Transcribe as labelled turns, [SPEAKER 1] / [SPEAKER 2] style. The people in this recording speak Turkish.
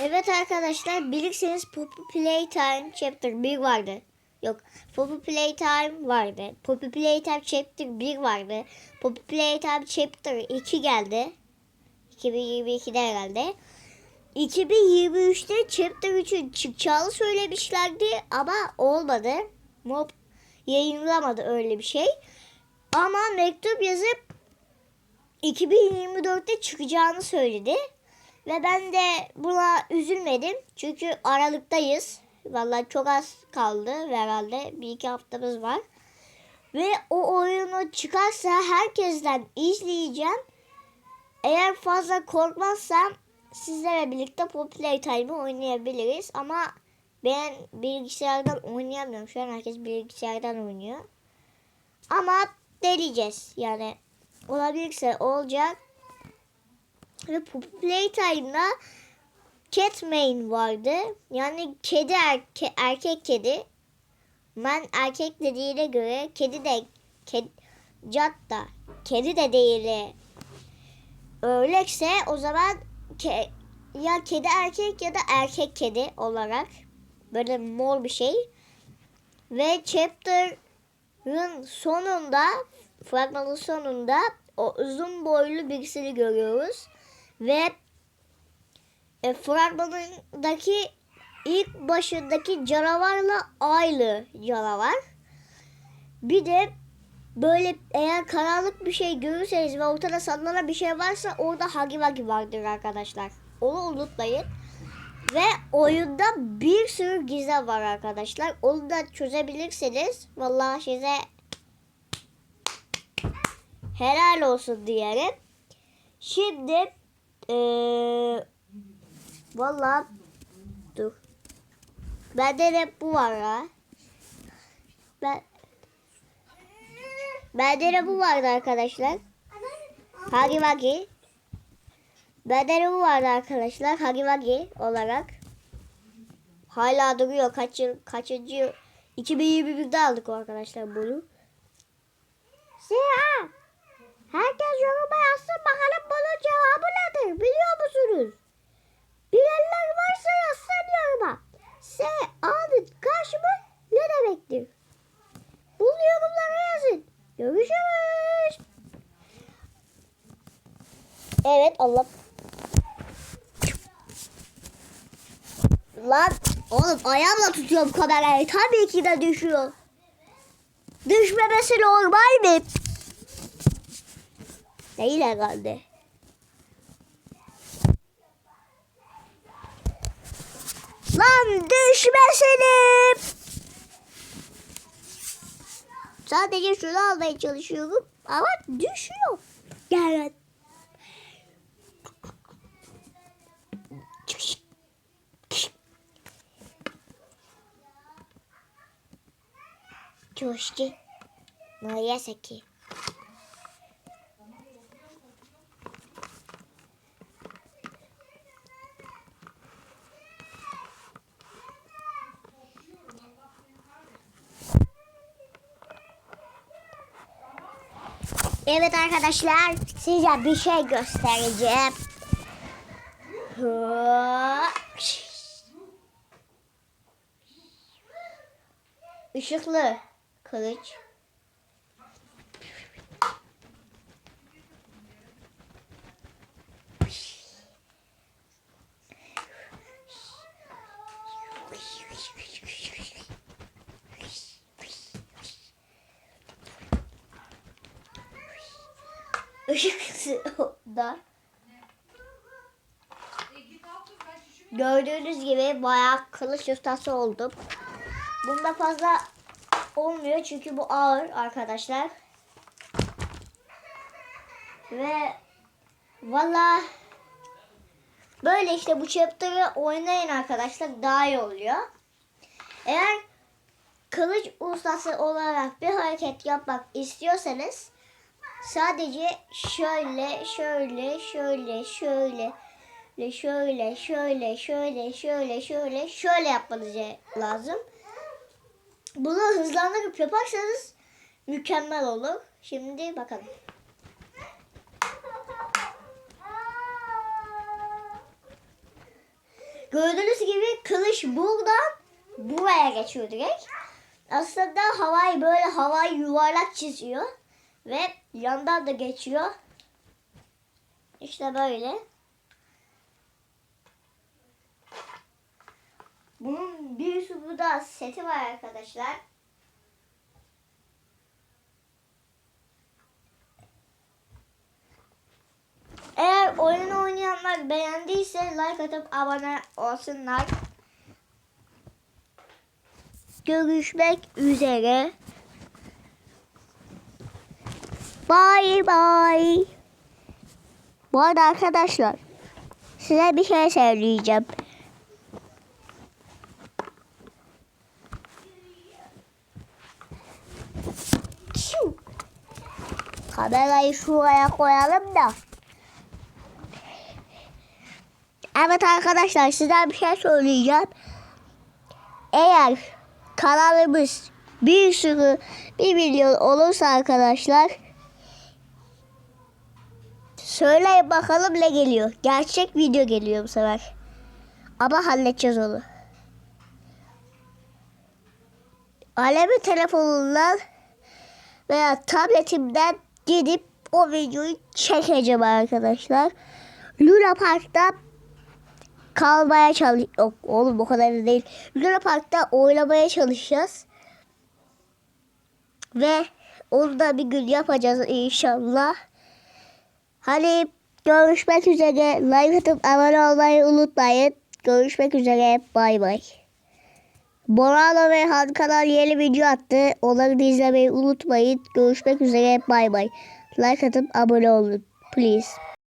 [SPEAKER 1] Evet arkadaşlar bilirseniz Poppy Playtime Chapter 1 vardı. Yok Poppy Playtime vardı. Poppy Playtime Chapter 1 vardı. Poppy Playtime Chapter 2 geldi. 2022'de herhalde. 2023'te Chapter 3'ün çıkacağını söylemişlerdi ama olmadı. Mob yayınlamadı öyle bir şey. Ama mektup yazıp 2024'te çıkacağını söyledi. Ve ben de buna üzülmedim. Çünkü aralıktayız. Vallahi çok az kaldı herhalde. Bir iki haftamız var. Ve o oyunu çıkarsa herkesten izleyeceğim. Eğer fazla korkmazsam sizlerle birlikte Popüler Time'ı oynayabiliriz. Ama ben bilgisayardan oynayamıyorum. Şu an herkes bilgisayardan oynuyor. Ama deneyeceğiz. Yani olabilirse olacak. Ve Poppy Playtime'da Catmain vardı. Yani kedi erke, erkek kedi. Ben erkek dediğine göre kedi de ked, cat da kedi de değil. Öyleyse o zaman ke, ya kedi erkek ya da erkek kedi olarak böyle mor bir şey. Ve chapter'ın sonunda fragmanın sonunda o uzun boylu birisini görüyoruz. Ve e, fragmanındaki ilk başındaki canavarla aynı canavar. Bir de böyle eğer karanlık bir şey görürseniz ve ortada sallanan bir şey varsa orada Hagi Wagi vardır arkadaşlar. Onu unutmayın. Ve oyunda bir sürü gizem var arkadaşlar. Onu da çözebilirseniz vallahi size helal olsun diyelim. Şimdi eee vallahi dur. Bende de bu var ha. Ben Bende de bu vardı arkadaşlar. Hagi Wagi. Bende de bu vardı arkadaşlar. Hagi Wagi olarak. Hala duruyor. Kaç yıl, kaçıncı yıl? 2021'de aldık arkadaşlar bunu. Görüşürüz. Evet Allah. Lan oğlum ayağımla tutuyorum kamerayı. Tabii ki de düşüyor. Düşmemesi normal mi? Değil herhalde. Lan düşmesene. Sadece şunu almaya çalışıyorum ama düşüyor. Gel. Coştu. Neyse Evet arkadaşlar size bir şey göstereceğim. Işıklı kılıç. Işık da. Gördüğünüz gibi bayağı kılıç ustası oldum. Bunda fazla olmuyor çünkü bu ağır arkadaşlar. Ve valla böyle işte bu chapter'ı oynayın arkadaşlar daha iyi oluyor. Eğer kılıç ustası olarak bir hareket yapmak istiyorsanız sadece şöyle şöyle şöyle şöyle ve şöyle şöyle şöyle şöyle şöyle şöyle yapmanız lazım. Bunu hızlandırıp yaparsanız mükemmel olur. Şimdi bakalım. Gördüğünüz gibi kılıç buradan buraya geçiyor direkt. Aslında havayı böyle havayı yuvarlak çiziyor. Ve yandan da geçiyor. İşte böyle. Bunun bir sürü burada seti var arkadaşlar. Eğer oyunu oynayanlar beğendiyse like atıp abone olsunlar. Görüşmek üzere. Bye bye. Bu arada arkadaşlar size bir şey söyleyeceğim. Şu. Kamerayı şuraya koyalım da. Evet arkadaşlar size bir şey söyleyeceğim. Eğer kanalımız bir sürü bir milyon olursa arkadaşlar söyleyin bakalım ne geliyor. Gerçek video geliyor bu sefer. Ama halledeceğiz onu. Alemin telefonundan veya tabletimden gidip o videoyu çekeceğim arkadaşlar. Luna Park'ta kalmaya çalış... Yok oğlum o kadar da değil. Luna Park'ta oynamaya çalışacağız. Ve onu da bir gün yapacağız inşallah. Hani görüşmek üzere. Like atıp abone olmayı unutmayın. Görüşmek üzere. Bay bay. Boralo ve Han kanal yeni video attı. Onları da izlemeyi unutmayın. Görüşmek üzere. Bay bay. Like atıp abone olun. Please.